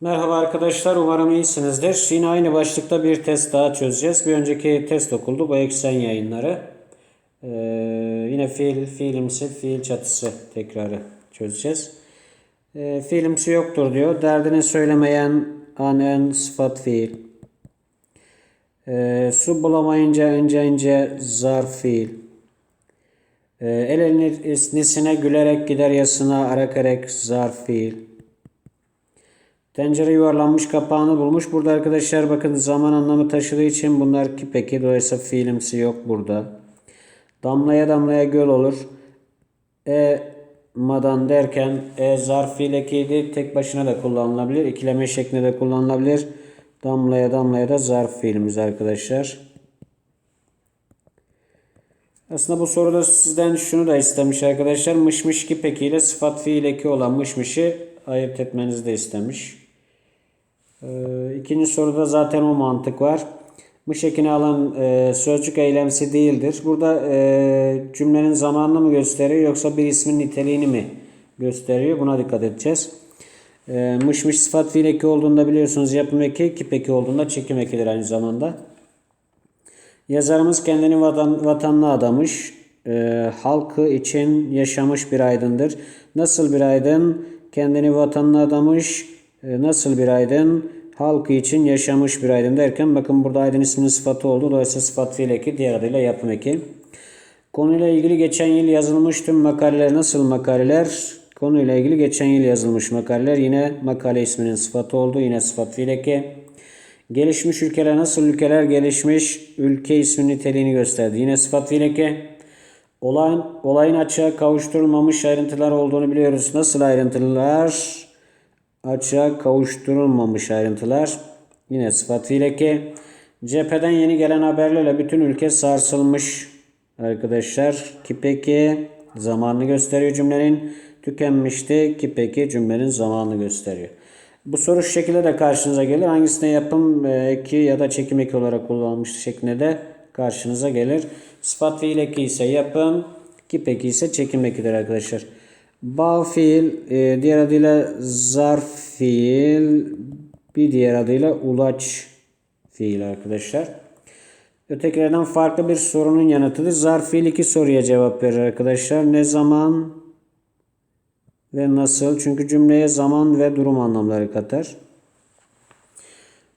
Merhaba arkadaşlar, umarım iyisinizdir. Yine aynı başlıkta bir test daha çözeceğiz. Bir önceki test okuldu, bu eksen yayınları. Ee, yine fiil, fiilimsi, fiil çatısı tekrarı çözeceğiz. Ee, fiilimsi yoktur diyor. Derdini söylemeyen an, sıfat, fiil. Ee, su bulamayınca ince ince zarf fiil. Ee, el elini gülerek gider yasına arak erek zarf fiil. Tencere yuvarlanmış kapağını bulmuş. Burada arkadaşlar bakın zaman anlamı taşıdığı için bunlar ki peki dolayısıyla fiilimsi yok burada. Damlaya damlaya göl olur. E madan derken e zarf fiil ekiydi. Tek başına da kullanılabilir. İkileme şeklinde de kullanılabilir. Damlaya damlaya da zarf fiilimiz arkadaşlar. Aslında bu soruda sizden şunu da istemiş arkadaşlar. Mışmış ki peki ile sıfat fiil eki olan mışmışı ayırt etmenizi de istemiş. Ee, ikinci soruda zaten o mantık var. Mış ekini alan e, sözcük eylemsi değildir. Burada e, cümlenin zamanını mı gösteriyor yoksa bir ismin niteliğini mi gösteriyor? Buna dikkat edeceğiz. E, mış mış sıfat fiil eki olduğunda biliyorsunuz yapım eki, kip eki olduğunda çekim ekidir aynı zamanda. Yazarımız kendini vatan, vatanına adamış. E, halkı için yaşamış bir aydındır. Nasıl bir aydın? Kendini vatanına adamış. E, nasıl bir aydın? Halkı için yaşamış bir aydın derken bakın burada aydın isminin sıfatı oldu. Dolayısıyla sıfat fiil eki diğer adıyla yapım eki. Konuyla ilgili geçen yıl yazılmış tüm makaleler nasıl makaleler? Konuyla ilgili geçen yıl yazılmış makaleler yine makale isminin sıfatı oldu. Yine sıfat fiil eki. Gelişmiş ülkeler nasıl ülkeler gelişmiş ülke ismi niteliğini gösterdi. Yine sıfat fiil eki. Olayın, olayın açığa kavuşturulmamış ayrıntılar olduğunu biliyoruz. Nasıl ayrıntılar? Açığa kavuşturulmamış ayrıntılar. Yine sıfat fiil eki. Cepheden yeni gelen haberlerle bütün ülke sarsılmış arkadaşlar. Ki peki zamanını gösteriyor cümlenin. Tükenmişti ki peki cümlenin zamanını gösteriyor. Bu soru şu şekilde de karşınıza gelir. Hangisine yapım eki ya da çekim eki olarak kullanılmış şeklinde de karşınıza gelir. Sıfat fiil eki ise yapım, kip eki ise çekim ekidir arkadaşlar. Bağ fiil, e, diğer adıyla zarf fiil, bir diğer adıyla ulaç fiil arkadaşlar. Ötekilerden farklı bir sorunun yanıtıdır. Zarf fiil iki soruya cevap verir arkadaşlar. Ne zaman ve nasıl? Çünkü cümleye zaman ve durum anlamları katar.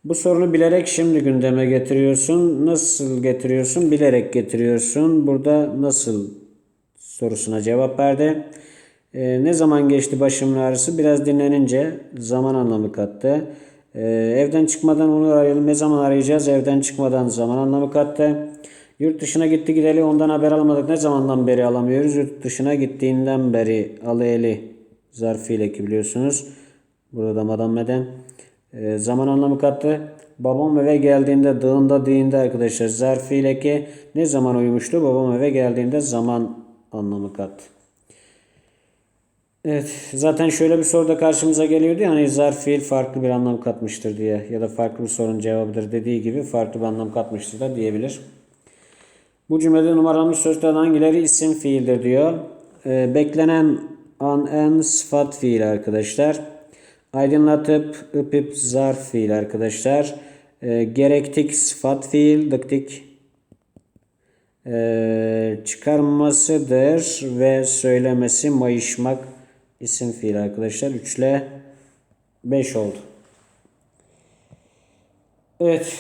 Bu sorunu bilerek şimdi gündeme getiriyorsun. Nasıl getiriyorsun? Bilerek getiriyorsun. Burada nasıl sorusuna cevap verdi. Ee, ne zaman geçti başımın ağrısı? Biraz dinlenince zaman anlamı kattı. Ee, evden çıkmadan onu arayalım. Ne zaman arayacağız? Evden çıkmadan zaman anlamı kattı. Yurt dışına gitti gideli ondan haber alamadık. Ne zamandan beri alamıyoruz? Yurt dışına gittiğinden beri aleyli zarfiyle ki biliyorsunuz. Burada madam meden. E, zaman anlamı kattı. Babam eve geldiğinde dağında değindi arkadaşlar. Zarfiyle ki ne zaman uyumuştu? Babam eve geldiğinde zaman anlamı kattı. Evet zaten şöyle bir soru da karşımıza geliyordu yani zarf fiil farklı bir anlam katmıştır diye ya da farklı bir sorunun cevabıdır dediği gibi farklı bir anlam katmıştır da diyebilir. Bu cümlede numaralanmış sözlerden hangileri isim fiildir diyor. Ee, beklenen an en sıfat fiil arkadaşlar. Aydınlatıp ıpıp zarf fiil arkadaşlar. Ee, gerektik sıfat fiil dıktik ee, çıkarmasıdır ve söylemesi mayışmak isim fiil arkadaşlar. 3 ile 5 oldu. Evet.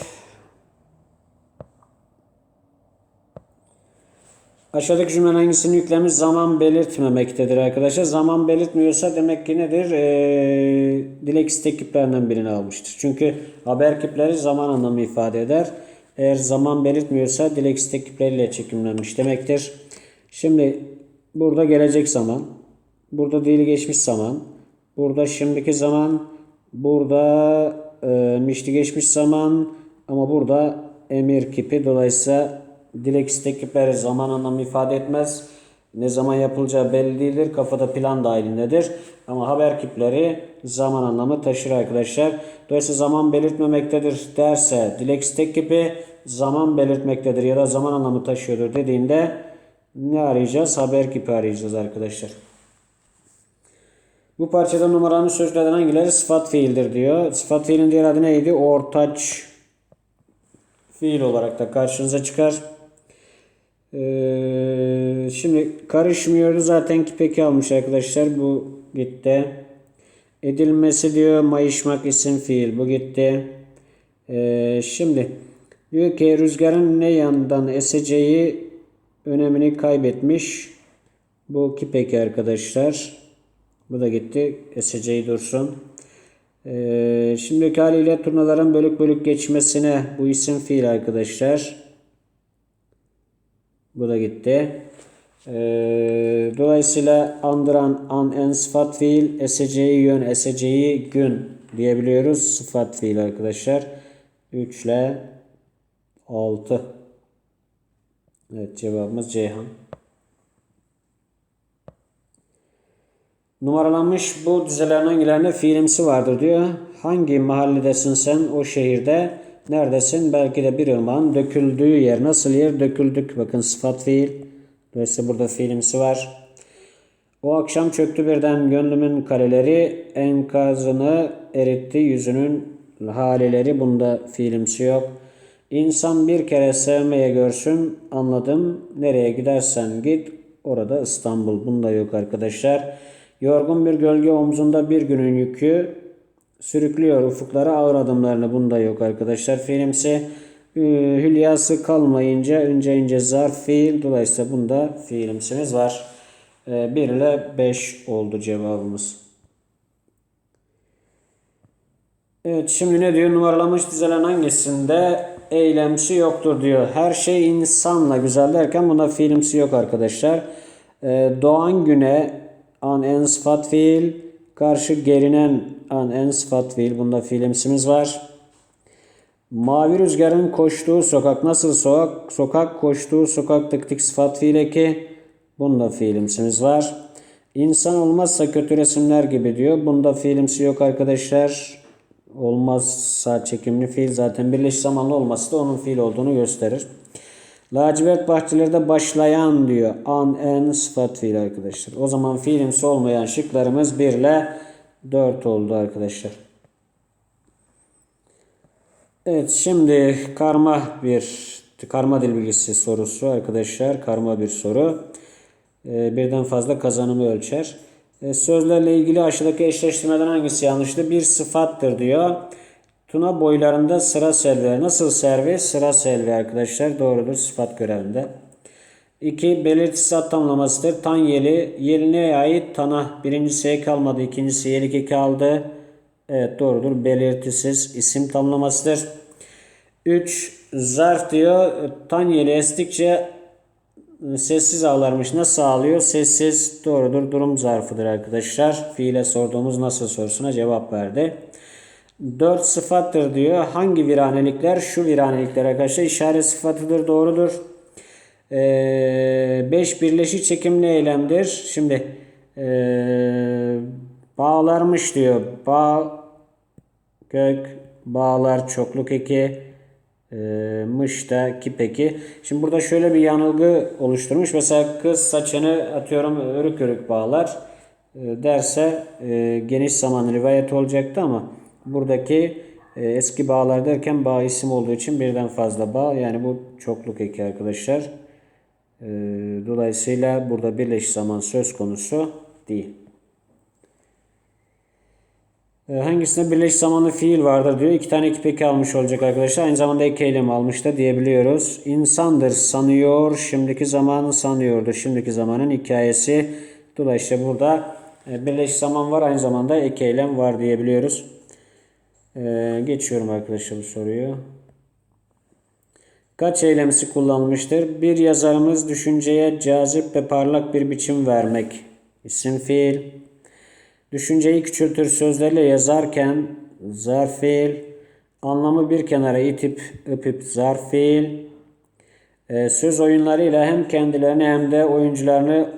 Aşağıdaki cümlenin hangisini yüklemiş zaman belirtmemektedir arkadaşlar. Zaman belirtmiyorsa demek ki nedir? Ee, dilek istek kiplerinden birini almıştır. Çünkü haber kipleri zaman anlamı ifade eder. Eğer zaman belirtmiyorsa dilek istek kipleriyle çekimlenmiş demektir. Şimdi burada gelecek zaman, burada değil geçmiş zaman, burada şimdiki zaman, burada e, mişli geçmiş zaman ama burada emir kipi dolayısıyla dilek istek kipleri zaman anlamı ifade etmez. Ne zaman yapılacağı belli değildir. Kafada plan dahilindedir. Ama haber kipleri zaman anlamı taşır arkadaşlar. Dolayısıyla zaman belirtmemektedir derse dilek istek kipi zaman belirtmektedir ya da zaman anlamı taşıyordur dediğinde ne arayacağız? Haber kipi arayacağız arkadaşlar. Bu parçada numaralanın sözcüklerden hangileri sıfat fiildir diyor. Sıfat fiilin diğer adı neydi? Ortaç fiil olarak da karşınıza çıkar. Ee, şimdi karışmıyoruz zaten ki peki almış arkadaşlar. Bu gitti. Edilmesi diyor mayışmak isim fiil. Bu gitti. Ee, şimdi diyor ki rüzgarın ne yandan eseceği önemini kaybetmiş. Bu ki peki arkadaşlar. Bu da gitti. Eseceği dursun. Ee, şimdiki haliyle turnaların bölük bölük geçmesine bu isim fiil arkadaşlar. Bu da gitti. Ee, dolayısıyla andıran an en sıfat fiil, eseceği yön, eseceği gün diyebiliyoruz. Sıfat fiil arkadaşlar. 3 ile 6. Evet cevabımız Ceyhan. Numaralanmış bu dizelerin hangilerinde fiilimsi vardır diyor. Hangi mahalledesin sen o şehirde? Neredesin? Belki de bir ırmağın döküldüğü yer. Nasıl yer? Döküldük. Bakın sıfat fiil. Dolayısıyla burada fiilimsi var. O akşam çöktü birden gönlümün kaleleri enkazını eritti yüzünün haleleri bunda fiilimsi yok. İnsan bir kere sevmeye görsün anladım nereye gidersen git orada İstanbul bunda yok arkadaşlar. Yorgun bir gölge omzunda bir günün yükü sürüklüyor ufuklara ağır adımlarını bunda yok arkadaşlar. Fiilimsi e, hülyası kalmayınca önce ince zarf fiil dolayısıyla bunda fiilimsimiz var. 1 ile 5 oldu cevabımız. Evet şimdi ne diyor? Numaralamış dizelen hangisinde eylemsi yoktur diyor. Her şey insanla güzel derken bunda fiilimsi yok arkadaşlar. Ee, doğan güne an en sıfat fiil. Karşı gerinen an en sıfat fiil. Bunda fiilimsimiz var. Mavi rüzgarın koştuğu sokak nasıl sokak? Sokak koştuğu sokak tık tık sıfat fiil eki. Bunda fiilimsimiz var. İnsan olmazsa kötü resimler gibi diyor. Bunda fiilimsi yok arkadaşlar. Olmazsa çekimli fiil zaten birleşik zamanlı olması da onun fiil olduğunu gösterir. Lacivert bahçelerde başlayan diyor. An, en, sıfat fiil arkadaşlar. O zaman fiilimsi olmayan şıklarımız 1 ile 4 oldu arkadaşlar. Evet şimdi karma bir karma dil bilgisi sorusu arkadaşlar. Karma bir soru. Ee, birden fazla kazanımı ölçer. Ee, sözlerle ilgili aşağıdaki eşleştirmeden hangisi yanlıştı? Bir sıfattır diyor. Tuna boylarında sıra selvi. Nasıl servi? Sıra selvi arkadaşlar. Doğrudur sıfat görevinde. 2. Belirtisi tamlamasıdır. Tan yeli. Yeline ait tana. Birincisi kalmadı. ikincisi yelik kaldı. Evet doğrudur. Belirtisiz isim tamlamasıdır. 3. Zarf diyor. Tan yeli estikçe sessiz ağlarmış. Nasıl ağlıyor? Sessiz doğrudur. Durum zarfıdır arkadaşlar. Fiile sorduğumuz nasıl sorusuna cevap verdi. 4 sıfattır diyor. Hangi viranelikler? Şu viranelikler arkadaşlar işaret sıfatıdır. Doğrudur. 5 ee, birleşik çekimli eylemdir. Şimdi ee, bağlarmış diyor. Bağ kök bağlar çokluk eki e, mış da ki peki. Şimdi burada şöyle bir yanılgı oluşturmuş. Mesela kız saçını atıyorum örük örük bağlar e, derse e, geniş zaman rivayet olacaktı ama buradaki e, eski bağlar derken bağ isim olduğu için birden fazla bağ yani bu çokluk eki arkadaşlar. E, dolayısıyla burada birleşik zaman söz konusu değil. E, hangisinde birleşik zamanlı fiil vardır diyor. İki tane iki peki almış olacak arkadaşlar. Aynı zamanda ek eylem almış da diyebiliyoruz. İnsandır sanıyor. Şimdiki zamanı sanıyordu. Şimdiki zamanın hikayesi. Dolayısıyla burada e, birleşik zaman var. Aynı zamanda ek eylem var diyebiliyoruz. Ee, geçiyorum arkadaşlar bu soruyu. Kaç eylemsi kullanılmıştır? Bir yazarımız düşünceye cazip ve parlak bir biçim vermek. İsim fiil. Düşünceyi küçültür sözlerle yazarken zarf fiil. Anlamı bir kenara itip öpüp zarf fiil. Ee, söz oyunlarıyla hem kendilerini hem de oyuncularını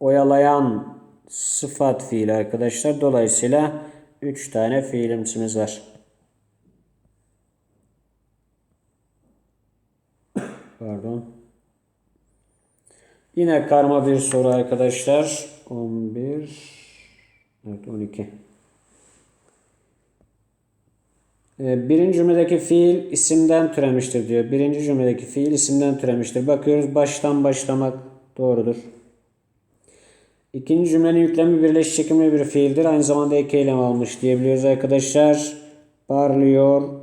oyalayan sıfat fiil arkadaşlar. Dolayısıyla 3 tane fiilimsimiz var. Pardon. Yine karma bir soru arkadaşlar. 11 Evet 12. Ee, Birinci cümledeki fiil isimden türemiştir diyor. Birinci cümledeki fiil isimden türemiştir. Bakıyoruz baştan başlamak doğrudur. İkinci cümlenin yüklemi birleşik çekimli bir fiildir. Aynı zamanda ek eylem almış diyebiliyoruz arkadaşlar. Parlıyor.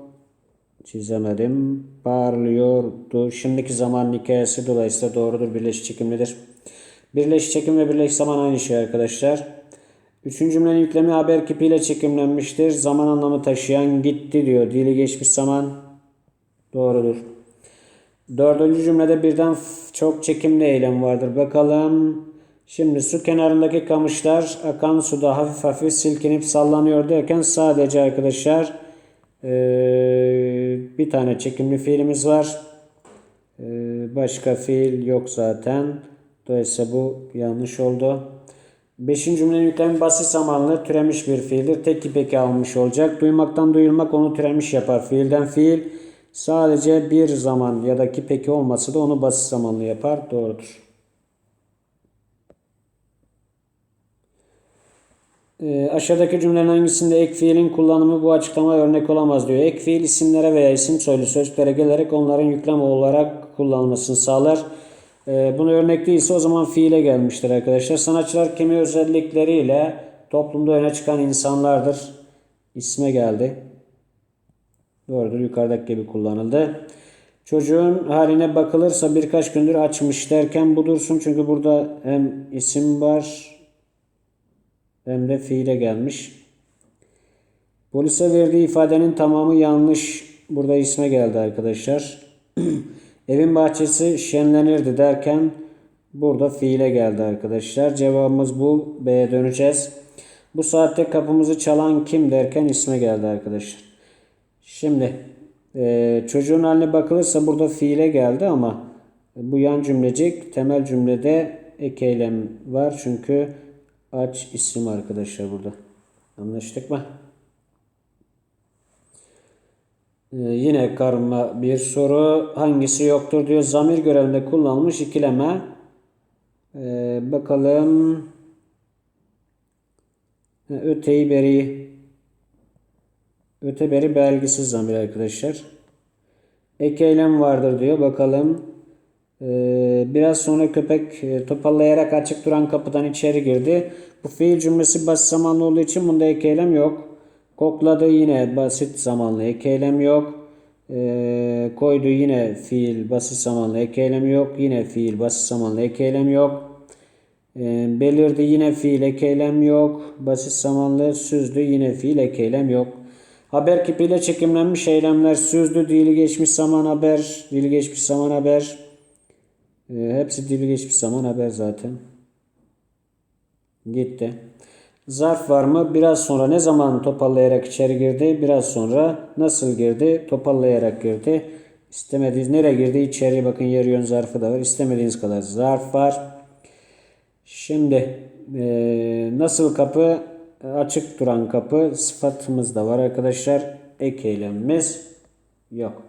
Çizemedim. Parlıyordu. Şimdiki zaman hikayesi dolayısıyla doğrudur. Birleşik çekimlidir. Birleşik çekim ve birleşik zaman aynı şey arkadaşlar. Üçüncü cümlenin yüklemi haber kipiyle çekimlenmiştir. Zaman anlamı taşıyan gitti diyor. Dili geçmiş zaman doğrudur. Dördüncü cümlede birden çok çekimli eylem vardır. Bakalım. Şimdi su kenarındaki kamışlar akan suda hafif hafif silkinip sallanıyor derken sadece arkadaşlar eee, bir tane çekimli fiilimiz var. Eee, başka fiil yok zaten. Dolayısıyla bu yanlış oldu. Beşinci cümlenin yüklemi basit zamanlı türemiş bir fiildir. Tek ipeki almış olacak. Duymaktan duyulmak onu türemiş yapar. Fiilden fiil sadece bir zaman ya da ki peki olması da onu basit zamanlı yapar. Doğrudur. Ee, aşağıdaki cümlenin hangisinde ek fiilin kullanımı bu açıklama örnek olamaz diyor. Ek fiil isimlere veya isim soylu sözcüklere gelerek onların yüklem olarak kullanılmasını sağlar. Ee, bunu örnek değilse o zaman fiile gelmiştir arkadaşlar. Sanatçılar kimi özellikleriyle toplumda öne çıkan insanlardır. İsme geldi. Doğrudur. Yukarıdaki gibi kullanıldı. Çocuğun haline bakılırsa birkaç gündür açmış derken bu dursun. Çünkü burada hem isim var hem de fiile gelmiş. Polise verdiği ifadenin tamamı yanlış. Burada isme geldi arkadaşlar. Evin bahçesi şenlenirdi derken burada fiile geldi arkadaşlar. Cevabımız bu. B'ye döneceğiz. Bu saatte kapımızı çalan kim derken isme geldi arkadaşlar. Şimdi e, çocuğun haline bakılırsa burada fiile geldi ama bu yan cümlecik temel cümlede ek eylem var. Çünkü aç isim arkadaşlar burada. Anlaştık mı? Ee, yine karma bir soru. Hangisi yoktur diyor. Zamir görevinde kullanılmış ikileme. Ee, bakalım. Öteyi beri. Öteberi belgisiz zamir arkadaşlar. Ek eylem vardır diyor. Bakalım. Ee, biraz sonra köpek e, topallayarak açık duran kapıdan içeri girdi. Bu fiil cümlesi basit zamanlı olduğu için bunda ek eylem yok. Kokladı yine basit zamanlı ek eylem yok. Ee, koydu yine fiil basit zamanlı ek eylem yok. Yine fiil basit zamanlı ek eylem yok. Ee, belirdi yine fiil ek eylem yok. Basit zamanlı süzdü yine fiil ek eylem yok. Haber kipiyle çekimlenmiş eylemler süzdü dili geçmiş zaman haber dili geçmiş zaman haber. Ee, hepsi dili geçmiş zaman haber zaten. Gitti. Zarf var mı? Biraz sonra ne zaman topallayarak içeri girdi? Biraz sonra nasıl girdi? Topallayarak girdi. İstemediğiniz nereye girdi? İçeriye bakın yer yön zarfı da var. İstemediğiniz kadar zarf var. Şimdi eee, nasıl kapı? Açık duran kapı sıfatımız da var arkadaşlar. Ek eylemimiz yok.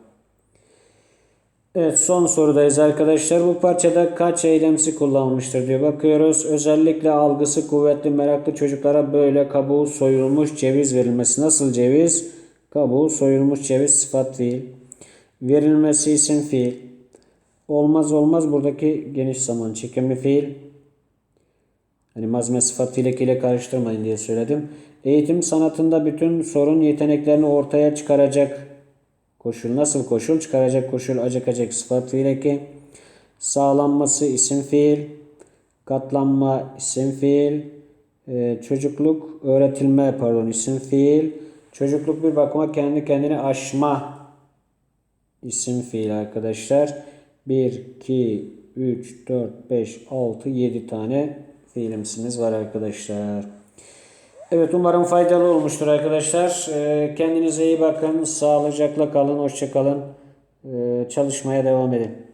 Evet son sorudayız arkadaşlar. Bu parçada kaç eylemsi kullanılmıştır diyor. Bakıyoruz. Özellikle algısı kuvvetli meraklı çocuklara böyle kabuğu soyulmuş ceviz verilmesi. Nasıl ceviz? Kabuğu soyulmuş ceviz sıfat fiil. Verilmesi isim fiil. Olmaz olmaz buradaki geniş zaman çekimli fiil. Hani mazme sıfat ekiyle karıştırmayın diye söyledim. Eğitim sanatında bütün sorun yeteneklerini ortaya çıkaracak Koşul nasıl koşul? Çıkaracak koşul acakacak sıfat fiil eki. Sağlanması isim fiil. Katlanma isim fiil. Ee, çocukluk öğretilme pardon isim fiil. Çocukluk bir bakıma kendi kendine aşma isim fiil arkadaşlar. 1, 2, 3, 4, 5, 6, 7 tane fiilimsimiz var arkadaşlar. Evet umarım faydalı olmuştur arkadaşlar. Ee, Kendinize iyi bakın. Sağlıcakla kalın. Hoşça kalın. Ee, Çalışmaya devam edin.